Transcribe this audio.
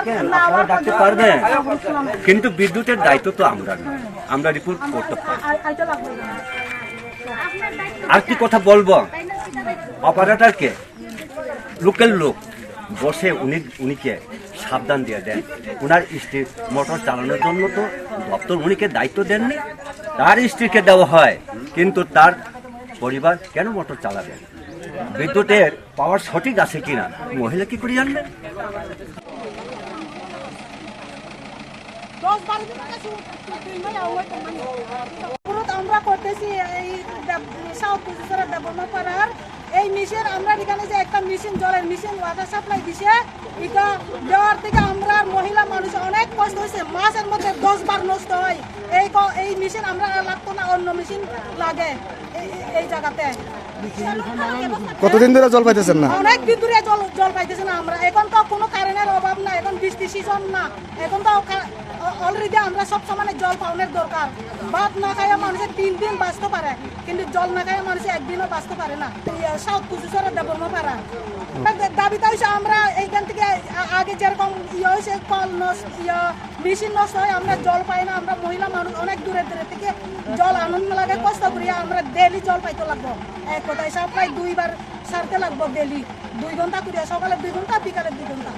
থাকেন আপনারা ডাকতে পারবেন কিন্তু বিদ্যুতের দায়িত্ব তো আমরা না আমরা রিপোর্ট করতে পারি আর কি কথা বলব? অপারেটরকে লোকাল লোক বসে উনি, উনিকে সাবধান দিয়ে দেন। ওনার স্ত্রীর মোটর চালানোর জন্য তো দপ্তর উনিকে দায়িত্ব দেননি। তার স্ত্রীকে দেওয়া হয়, কিন্তু তার পরিবার কেন মোটর চালাবে? বিদ্যুতের পাওয়ার সঠিক আছে কিনা? মহিলা কি করে জানবেন অনুরোধ আমরা করতেছি এই সাউথ পজিশনের ডেভেলপমেন্ট করার। এই মেশিন আমরা এখানে যে একটা মেশিন জলের মেশিন ওয়াটার সাপ্লাই দিছে এটা দেওয়ার থেকে আমরা মহিলা মানুষ অনেক কষ্ট হয়েছে। মাসের মধ্যে দশ বার নষ্ট হয়। এই ক- এই মেশিন আমরা লাগতো না অন্য মেশিন লাগে এই- এই জায়গাতে। কতদিন ধরে জল পাইতেছেন না? অনেক দিন ধরে জল জল পাইতেছে না আমরা। এখন তো কোনো কারেন্টের অভাব না এখন বৃষ্টি সিজন না। এখন তো অলরেডি আমরা সব সময় জল পাওয়ার দরকার। ভাত না খাইয়া মানুষের তিন দিন বাঁচতে পারে। কিন্তু জল না খাইয়া মানুষ একদিনও বাঁচতে পারে না। সাউথ পজিশনে দেবো পারা দাবিটা হয়েছে আমরা এইখান থেকে আগে যেরকম ইয়ে হয়েছে কল নষ্ট ইয়ে মেশিন নষ্ট হয় আমরা জল পাই না আমরা মহিলা মানুষ অনেক দূরে দূরে থেকে জল আনন্দ লাগে কষ্ট করি আমরা ডেলি জল পাইতে লাগবো। এক কথায় প্রায় দুইবার সারতে লাগবো ডেলি দুই ঘণ্টা করিয়া সকালে দুই ঘণ্টা বিকালে দুই ঘণ্টা।